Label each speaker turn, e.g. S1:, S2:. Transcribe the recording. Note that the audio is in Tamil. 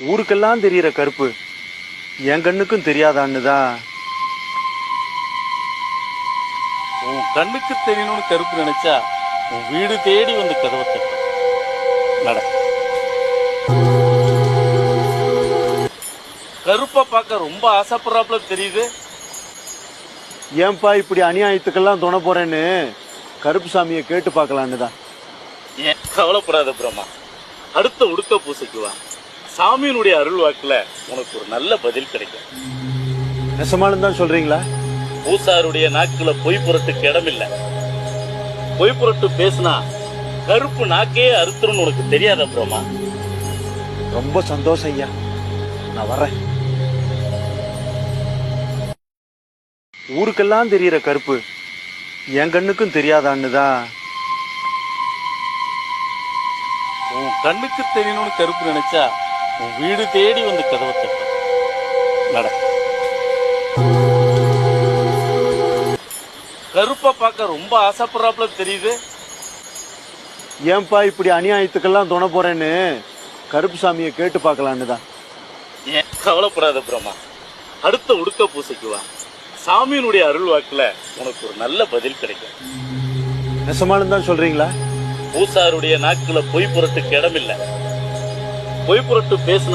S1: ஊருக்கெல்லாம் தெரியிற கருப்பு. என் கண்ணுக்கும் தெரியாதான்னு தான்.
S2: உன் கண்ணுக்கு தெரியணும்னு கருப்பு நினைச்சா உன் வீடு தேடி வந்து கதவை தட்டும் நட. கருப்பை பார்க்க ரொம்ப ஆசைப்படுறாப்புல தெரியுது.
S1: ஏன்பா இப்படி அநியாயத்துக்கெல்லாம் துணை போறேன்னு? கருப்பு சாமியை கேட்டு பார்க்கலான்னு தான்.
S2: ஏன் கவலைப்படாத பிரம்மா. அடுத்த உடுக்க பூசைக்கு வா. சாமியினுடைய அருள் வாக்குல உனக்கு ஒரு நல்ல பதில் கிடைக்கும்.
S1: நெசமானு தான் சொல்றீங்களா?
S2: பூசாருடைய நாக்குல பொய் புரட்டுக்கு இடமில்ல. பொய் புரட்டு பேசினா கருப்பு நாக்கே அறுத்துருன்னு உனக்கு தெரியாத பிரம்மா
S1: ரொம்ப சந்தோஷம் ஐயா. நான் வர்றேன். ஊருக்கெல்லாம் தெரியிற கருப்பு என் கண்ணுக்கும் தெரியாதான்னு தான்.
S2: உன் கண்ணுக்கு தெரியணும்னு கருப்பு நினைச்சா உன் வீடு தேடி வந்து கதவை தட்டும் நட. கருப்பை பார்க்க ரொம்ப ஆசைப்படுறாப்புல தெரியுது.
S1: ஏன்பா இப்படி அநியாயத்துக்கெல்லாம் துணை போறேன்னு? கருப்பு சாமியை கேட்டு பார்க்கலான்னு தான்.
S2: ஏன் கவலைப்படாத பிரம்மா. அடுத்த உடுக்க பூசைக்கு வா. சாமியினுடைய அருள் வாக்குல உனக்கு ஒரு நல்ல பதில் கிடைக்கும்.
S1: நெசமானு தான் சொல்றீங்களா?
S2: பூசாருடைய நாக்குல பொய் புரட்டுக்கு இடமில்ல. பொய் புரட்டு பேசினா